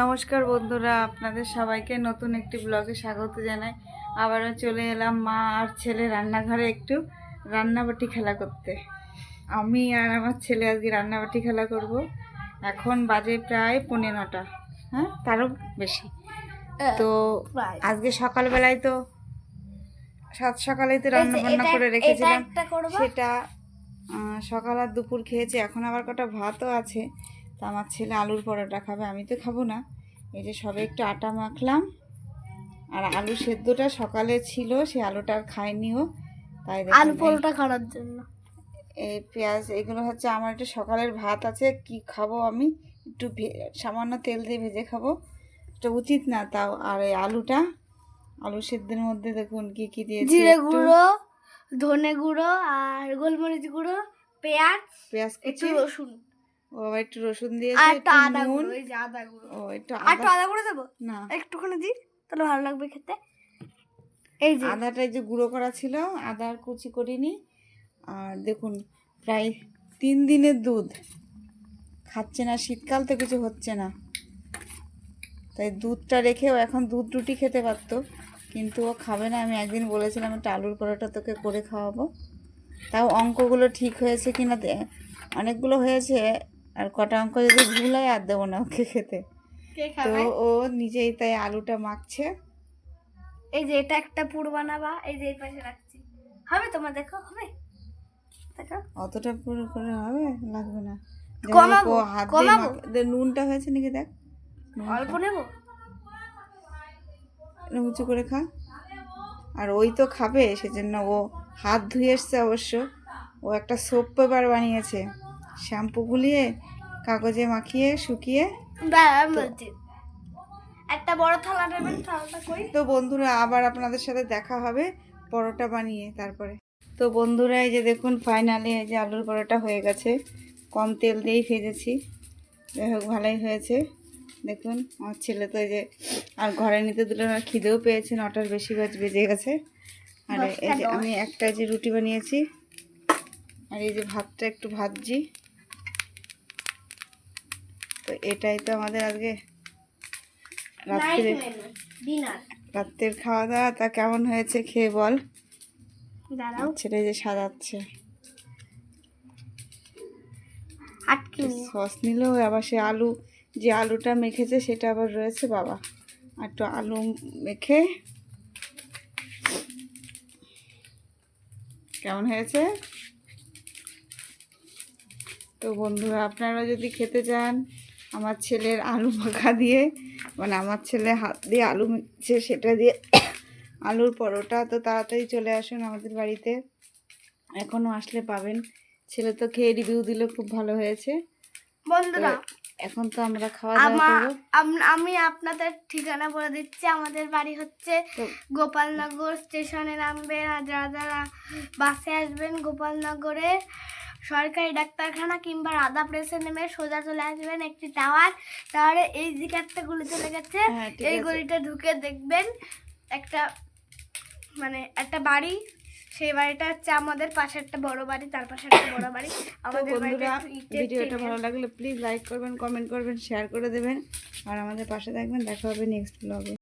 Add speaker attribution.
Speaker 1: নমস্কার বন্ধুরা আপনাদের সবাইকে নতুন একটি ব্লগে স্বাগত জানাই। আবারও চলে এলাম মা আর ছেলে রান্নাঘরে একটু রান্নাবাটি খেলা করতে। আমি আর আমার ছেলে আজকে রান্নাবাটি খেলা করব। এখন বাজে প্রায় পৌনে নটা। হ্যাঁ তারও বেশি। তো আজকে সকালবেলায় তো সাত সকালেই তো রান্না বান্না করে রেখেছিলাম। সেটা সকাল আর দুপুর খেয়েছি। এখন আবার কটা ভাতও আছে। তো আমার ছেলে আলুর পরোটা খাবে আমি তো খাব না। এই যে সবে একটু আটা মাখলাম আর আলু সেদ্ধটা সকালে ছিল সে আলুটা আর খায়নিও তাই
Speaker 2: আলু পরোটা খাওয়ার জন্য।
Speaker 1: এই পেঁয়াজ এগুলো হচ্ছে আমার একটু সকালের ভাত আছে কি খাব আমি? একটু ভে- সামান্য তেল দিয়ে ভেজে খাব। এটা উচিত না তাও আর এই আলুটা আলু সেদ্ধের মধ্যে দেখুন কি কি দিয়েছি
Speaker 2: জিরে গুঁড়ো ধনে গুঁড়ো আর গোলমরিচ গুঁড়ো পেঁয়াজ
Speaker 1: পেঁয়াজ
Speaker 2: একটু রসুন।
Speaker 1: ও আবার একটু রসুন দিয়েছি একটু নুন। ও একটু আদা।
Speaker 2: আদা গুঁড়ো দেবো?
Speaker 1: না।
Speaker 2: একটুখানি দিই তাহলে ভালো লাগবে খেতে। এই যে।
Speaker 1: আদাটা এই যে গুঁড়ো করা ছিল আদা আর কুচি করিনি। আর দেখুন প্রায় তিন দিনের দুধ। খাচ্ছে না শীতকাল তো কিছু হচ্ছে না। তাই দুধটা রেখেও এখন দুধ রুটি খেতে পারতো কিন্তু ও খাবে না। আমি একদিন বলেছিলাম একটা আলুর পরোটা তোকে করে খাওয়াবো। তাও অঙ্কগুলো ঠিক হয়েছে কিনা অনেকগুলো হয়েছে। আর কটা অঙ্ক যদি ভুল হয় আর দেবো না ওকে খেতে। তো ও নিজেই তাই আলুটা মাখছে।
Speaker 2: এই যে এটা একটা পুর বানাবা এই যে এই পাশে রাখছি। হবে তোমার দেখো হবে? দেখো।
Speaker 1: অতটা পুরো করে হবে? লাগবে না।
Speaker 2: কমাবো,
Speaker 1: হাত
Speaker 2: কমাবো।
Speaker 1: নুনটা হয়েছে নাকি দেখ?
Speaker 2: অল্প নেব?
Speaker 1: উঁচু করে খা। আর ওই তো খাবে সেজন্য ও হাত ধুয়ে এসছে অবশ্য। ও একটা সোপ পেপার বানিয়েছে। শ্যাম্পু গুলিয়ে কাগজে মাখিয়ে শুকিয়ে
Speaker 2: একটা বড় থালা নেবেন থালাটা কই?
Speaker 1: তো বন্ধুরা আবার আপনাদের সাথে দেখা হবে পরোটা বানিয়ে তারপরে। তো বন্ধুরা এই যে দেখুন ফাইনালি এই যে আলুর পরোটা হয়ে গেছে। কম তেল দিয়েই ভেজেছি। যাই হোক ভালোই হয়েছে। দেখুন আমার ছেলে তো এই যে আর ঘরে নিতে দিল না খিদেও পেয়েছে নটার বেশি বাজ বেজে গেছে। আর এই যে আমি একটা যে রুটি বানিয়েছি আর এই যে ভাতটা একটু ভাজছি। এটাই তো আমাদের আজকে রাত্রে রাত্রের খাওয়া দাওয়া তা কেমন হয়েছে খেয়ে বল। ছেলে যে সাজাচ্ছে। সস নিলেও আবার সে আলু যে আলুটা মেখেছে সেটা আবার রয়েছে বাবা। আর একটু আলু মেখে। কেমন হয়েছে? তো বন্ধুরা আপনারা যদি খেতে চান আমার ছেলের আলু মাখা দিয়ে মানে আমার ছেলে হাত দিয়ে আলু মেখেছে সেটা দিয়ে আলুর পরোটা। তো তাড়াতাড়ি চলে আসুন আমাদের বাড়িতে। এখনও আসলে পাবেন। ছেলে তো খেয়ে রিভিউ দিল খুব ভালো হয়েছে।
Speaker 2: বন্ধুরা
Speaker 1: এখন তো আমরা খাওয়া দাওয়া
Speaker 2: আমি আপনাদের ঠিকানা বলে দিচ্ছি। আমাদের বাড়ি হচ্ছে গোপালনগর স্টেশনে নামবেন। আর যারা যারা বাসে আসবেন গোপালনগরে সরকারি ডাক্তারখানা কিংবা রাধা প্রেসে নেমে সোজা চলে আসবেন একটি টাওয়ার। টাওয়ারে এই দিকে একটা গলি চলে গেছে।
Speaker 1: হ্যাঁ,
Speaker 2: এই গলিটা ঢুকে দেখবেন একটা মানে একটা বাড়ি। সেই বাড়িটা হচ্ছে আমাদের পাশে একটা বড় বাড়ি তার পাশে একটা বড়। বাড়ি আমাদের বাড়িটা
Speaker 1: বন্ধুরা ভিডিওটা ভালো লাগলে প্লিজ লাইক করবেন কমেন্ট করবেন শেয়ার করে দেবেন। আর আমাদের পাশে থাকবেন। দেখা হবে নেক্সট ব্লগে